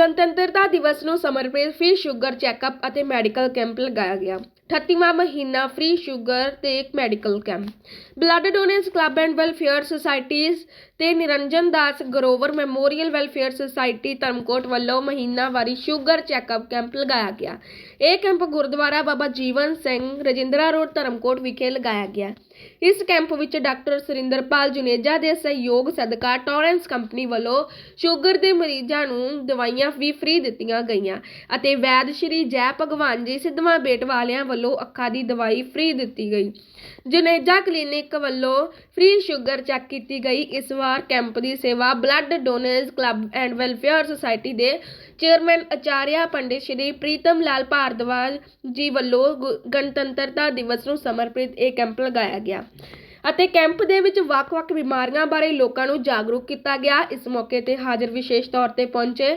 ਗਣਤੰਤਰਤਾ ਦਿਵਸ ਨੂੰ ਸਮਰਪਿਤ ਫ੍ਰੀ ਸ਼ੂਗਰ ਚੈੱਕਅਪ ਅਤੇ ਮੈਡੀਕਲ ਕੈਂਪ ਲਗਾਇਆ ਗਿਆ। 38ਵਾਂ ਮਹੀਨਾ ਫ੍ਰੀ ਸ਼ੂਗਰ ਤੇ ਇੱਕ medical camp blood donors club and welfare societies ਤੇ Niranjan Das Grover memorial welfare society Dharamkot ਵੱਲੋਂ ਮਹੀਨਾਵਾਰੀ ਸ਼ੂਗਰ ਚੈੱਕਅਪ ਕੈਂਪ ਲਗਾਇਆ ਗਿਆ। ਇਹ ਕੈਂਪ ਗੁਰਦੁਆਰਾ ਬਾਬਾ ਜੀਵਨ ਸਿੰਘ ਰਜਿੰਦਰਾ ਰੋਡ, ਧਰਮਕੋਟ ਵਿਖੇ ਲਗਾਇਆ ਗਿਆ। ਇਸ ਕੈਂਪ ਵਿੱਚ ਡਾਕਟਰ ਸੁਰਿੰਦਰਪਾਲ ਜੁਨੇਜਾ ਦੇ ਸਹਿਯੋਗ ਸਦਕਾ ਟੋਰੈਂਸ ਕੰਪਨੀ ਵੱਲੋਂ ਸ਼ੂਗਰ ਦੇ ਮਰੀਜ਼ਾਂ ਨੂੰ ਦਵਾਈਆਂ ਵੀ ਫ੍ਰੀ ਦਿੱਤੀਆਂ ਗਈਆਂ ਅਤੇ ਵੈਦ ਸ਼੍ਰੀ ਜੈ ਭਗਵਾਨ ਜੀ ਸਿੱਧਵਾਂ ਬੇਟ ਵਾਲਿਆਂ ਵੱਲੋਂ ਅੱਖਾਂ ਦੀ ਦਵਾਈ ਫ੍ਰੀ ਦਿੱਤੀ ਗਈ। ਜੁਨੇਜਾ ਕਲੀਨਿਕ ਵੱਲੋਂ ਫ੍ਰੀ ਸ਼ੂਗਰ ਚੈੱਕ ਕੀਤੀ ਗਈ। ਇਸ ਵਾਰ ਕੈਂਪ ਦੀ ਸੇਵਾ blood donors club and welfare society ਦੇ ਚੇਅਰਮੈਨ ਅਚਾਰਿਆ ਪੰਡਿਤ ਸ਼੍ਰੀ ਪ੍ਰੀਤਮ ਲਾਲ ਭਾਰਦਵਾਜ ਜੀ ਵੱਲੋਂ ਗਣਤੰਤਰਤਾ ਦਿਵਸ ਨੂੰ ਸਮਰਪਿਤ ਇਹ ਕੈਂਪ ਲਗਾਇਆ ਗਿਆ। ਅਤੇ ਕੈਂਪ ਦੇ ਵਿੱਚ ਵੱਖ-ਵੱਖ ਬਿਮਾਰੀਆਂ ਬਾਰੇ ਲੋਕਾਂ ਨੂੰ ਜਾਗਰੂਕ ਕੀਤਾ ਗਿਆ। ਇਸ ਮੌਕੇ ਤੇ ਹਾਜ਼ਰ ਵਿਸ਼ੇਸ਼ ਤੌਰ ਤੇ ਪਹੁੰਚੇ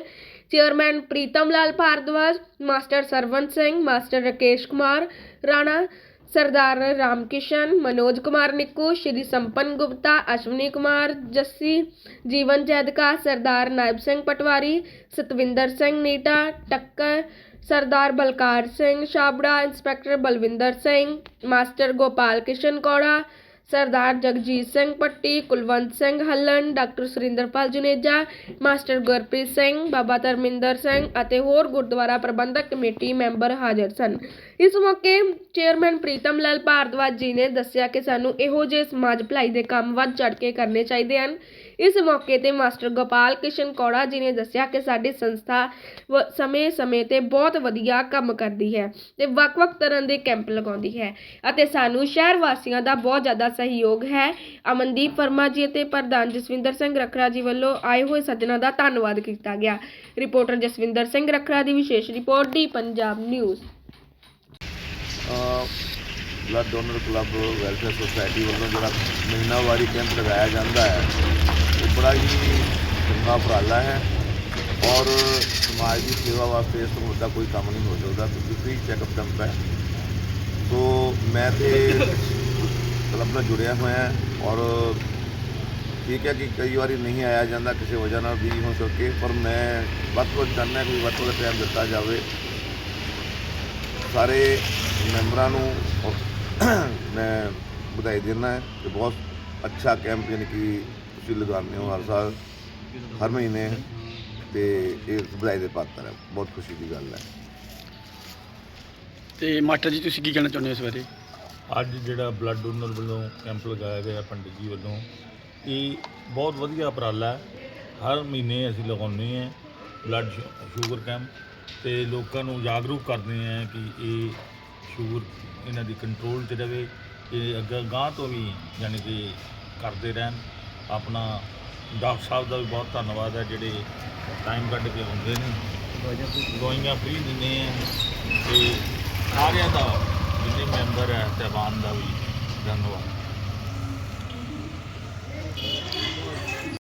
chairman Pritam Lal Bhardwaj, master Sarwan Singh, master Rakesh Kumar, Rana Sardar Ramkishan, Manoj Kumar Nikku, Shri Sampan Gupta, Ashwani Kumar, Jassi, Jeevan Jaidka, Sardar Naib Singh Patwari, Satwinder Singh Neeta, Takkar, Sardar Balkar Singh Chhabra, inspector Balwinder Singh, master Gopal Kishan Kaura Sardar Jagjit Singh Patti Kulwant Singh Hallan, doctor Surinderpal Juneja, master Gurpreet Singh, Baba Dharminder Singh ਅਤੇ ਹੋਰ ਗੁਰਦੁਆਰਾ ਪ੍ਰਬੰਧਕ committee member ਹਾਜ਼ਰ ਸਨ। ਇਸ ਮੌਕੇ chairman Pritam Lal Bhardwaj ਜੀ ਨੇ ਦੱਸਿਆ ਕਿ ਸਾਨੂੰ ਇਹੋ ਜਿਹੇ ਸਮਾਜ ਭਲਾਈ ਦੇ ਕੰਮ ਵੱਧ ਚੜ ਕੇ ਕਰਨੇ ਚਾਹੀਦੇ ਹਨ। ਇਸ ਮੌਕੇ ਤੇ ਮਾਸਟਰ ਗੋਪਾਲ ਕਿਸ਼ਨ ਕੌੜਾ ਜੀ ਨੇ ਦੱਸਿਆ ਕਿ ਸਾਡੀ ਸੰਸਥਾ ਵ- ਸਮੇਂ-ਸਮੇਂ ਤੇ ਬਹੁਤ ਵਧੀਆ ਕੰਮ ਕਰਦੀ ਹੈ ਤੇ ਵੱਖ-ਵੱਖ ਤਰ੍ਹਾਂ ਦੇ ਕੈਂਪ ਲਗਾਉਂਦੀ ਹੈ ਅਤੇ ਸਾਨੂੰ ਸ਼ਹਿਰ ਵਾਸੀਆਂ ਦਾ ਬਹੁਤ ਜ਼ਿਆਦਾ ਸਹਿਯੋਗ ਹੈ। ਅਮਨਦੀਪ ਵਰਮਾ ਜੀ ਅਤੇ ਪ੍ਰਧਾਨ ਜਸਵਿੰਦਰ ਸਿੰਘ ਰਖੜਾ ਜੀ ਵੱਲੋਂ ਆਏ ਹੋਏ ਸੱਜਣਾ ਦਾ ਧੰਨਵਾਦ ਕੀਤਾ ਗਿਆ। ਰਿਪੋਰਟਰ ਜਸਵਿੰਦਰ ਸਿੰਘ ਰਖੜਾ ਦੀ ਵਿਸ਼ੇਸ਼ report the Punjab news. Blood donor club welfare society ਵੱਲੋਂ ਜਿਹੜਾ ਮਹੀਨਾਵਾਰੀ ਕੈਂਪ ਲਗਾਇਆ ਜਾਂਦਾ ਹੈ ਇਹ ਬੜਾ ਹੀ ਚੰਗਾ ਉਪਰਾਲਾ ਹੈ ਔਰ ਸਮਾਜ ਦੀ ਸੇਵਾ ਵਾਸਤੇ ਇਸ ਤੋਂ ਵੱਡਾ ਕੋਈ ਕੰਮ ਨਹੀਂ ਹੋ ਸਕਦਾ। ਕਿਉਂਕਿ ਫ੍ਰੀ ਚੈੱਕਅਪ ਕੈਂਪ ਹੈ। ਸੋ ਮੈਂ ਤੇ ਕਲੱਬ ਨਾਲ ਜੁੜਿਆ ਹੋਇਆ ਔਰ ਠੀਕ ਹੈ ਕਿ ਕਈ ਵਾਰੀ ਨਹੀਂ ਆਇਆ ਜਾਂਦਾ ਕਿਸੇ ਵਜ੍ਹਾ ਨਾਲ ਵੀ ਹੋ ਸਕੇ, ਪਰ ਮੈਂ ਵੱਧ ਤੋਂ ਵੱਧ ਚਾਹੁੰਦਾ ਕਿ ਵੱਧ ਤੋਂ ਵੱਧ ਟਾਈਮ ਦਿੱਤਾ ਜਾਵੇ। ਸਾਰੇ ਮੈਂਬਰਾਂ ਨੂੰ ਔਰ ਮੈਂ ਵਧਾਈ ਦਿੰਦਾ ਹੈ ਕਿ ਬਹੁਤ ਅੱਛਾ ਕੈਂਪ ਯਾਨੀ ਕਿ ਤੁਸੀਂ ਲਗਾਉਂਦੇ ਹੋ ਹਰ ਸਾਲ, ਹਰ ਮਹੀਨੇ ਤੇ ਇਹ ਵਧਾਈ ਦੇ ਪਾਤਰ ਹੈ। ਬਹੁਤ ਖੁਸ਼ੀ ਦੀ ਗੱਲ ਹੈ। ਤੇ ਮਾਸਟਰ ਜੀ, ਤੁਸੀਂ ਕੀ ਕਹਿਣਾ ਚਾਹੁੰਦੇ ਹੋ ਇਸ ਬਾਰੇ? ਅੱਜ ਜਿਹੜਾ ਬਲੱਡ ਡੋਨਰ ਵੱਲੋਂ ਕੈਂਪ ਲਗਾਇਆ ਗਿਆ ਪੰਡਿਤ ਜੀ ਵੱਲੋਂ, ਇਹ ਬਹੁਤ ਵਧੀਆ ਉਪਰਾਲਾ ਹੈ। ਹਰ ਮਹੀਨੇ ਅਸੀਂ ਲਗਾਉਂਦੇ ਹਾਂ ਬਲੱਡ ਸ਼ੂਗਰ ਕੈਂਪ ਤੇ ਲੋਕਾਂ ਨੂੰ ਜਾਗਰੂਕ ਕਰਦੇ ਹਾਂ ਕਿ ਇਹ ਸ਼ੂਗਰ ਇਹਨਾਂ ਦੀ ਕੰਟਰੋਲ 'ਚ ਰਹੇ ਇਹ ਅੱਗੇ ਗਾਂ ਤੋਂ ਵੀ ਯਾਨੀ ਕਿ ਕਰਦੇ ਰਹਿਣ। ਆਪਣਾ ਡਾਕਟਰ ਸਾਹਿਬ ਦਾ ਵੀ ਬਹੁਤ ਧੰਨਵਾਦ ਹੈ, ਜਿਹੜੇ ਟਾਈਮ ਕੱਢ ਕੇ ਆਉਂਦੇ ਨੇ। ਦਵਾਈਆਂ ਫ੍ਰੀ ਦਿੰਦੇ ਆ ਤੇ ਸਾਰਿਆਂ ਦਾ ਜਿੰਨੇ ਮੈਂਬਰ ਹੈ ਸਹਿਬਾਨ ਦਾ ਵੀ ਧੰਨਵਾਦ